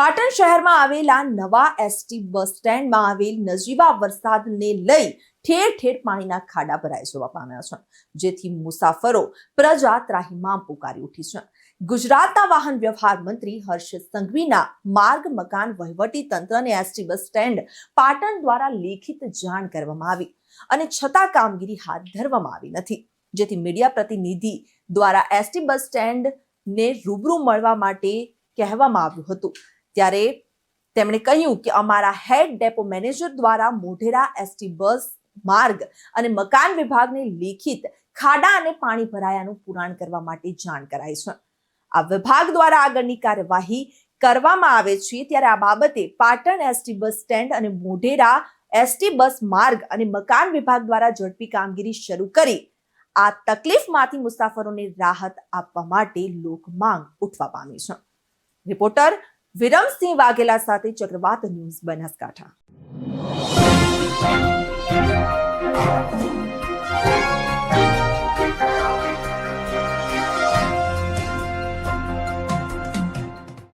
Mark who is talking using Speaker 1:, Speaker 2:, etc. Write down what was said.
Speaker 1: પાટણ શહેરમાં આવેલા નવા એસટી બસ સ્ટેન્ડમાં આવેલ નજીવા વરસાદને લઈ ઠેર ઠેર પાણીના ખાડા ભરાઈ જવા પામ્યા છે. જેથી મુસાફરો પ્રજા ત્રાહીમામ પુકારી ઉઠી છે. ગુજરાતના વાહન વ્યવહાર મંત્રી હર્ષ સંઘવીના માર્ગ, મકાન, વહીવટી તંત્રને એસટી બસ સ્ટેન્ડ પાટણ દ્વારા લેખિત જાણ કરવામાં આવી અને છતાં કામગીરી હાથ ધરવામાં આવી નથી. જેથી મીડિયા પ્રતિનિધિ દ્વારા એસટી બસ સ્ટેન્ડ ને રૂબરૂ મળવા માટે કહેવામાં આવ્યું હતું. ત્યારે તેમણે કહ્યું કે અમારા હેડ ડેપો મેનેજર દ્વારા મોઢેરા એસટી બસ માર્ગ અને મકાન વિભાગને લેખિત ખાડા અને પાણી ભરાયાનું પુરાણ કરવા માટે જાણ કરાઈ છે. આ વિભાગ દ્વારા આગળની કાર્યવાહી કરવામાં આવે છે ત્યારે આ બાબતે પાટણ એસટી બસ સ્ટેન્ડ અને મોઢેરા એસટી બસ માર્ગ અને મકાન વિભાગ દ્વારા ઝડપી કામગીરી શરૂ કરી. આ તકલીફમાંથી મુસાફરોને રાહત આપવા માટે લોક માંગ ઉઠવા પામી છે. રિપોર્ટર વિરમસિંહ વાઘેલા સાથે ચક્રવાત ન્યૂઝ બનાસકાંઠા.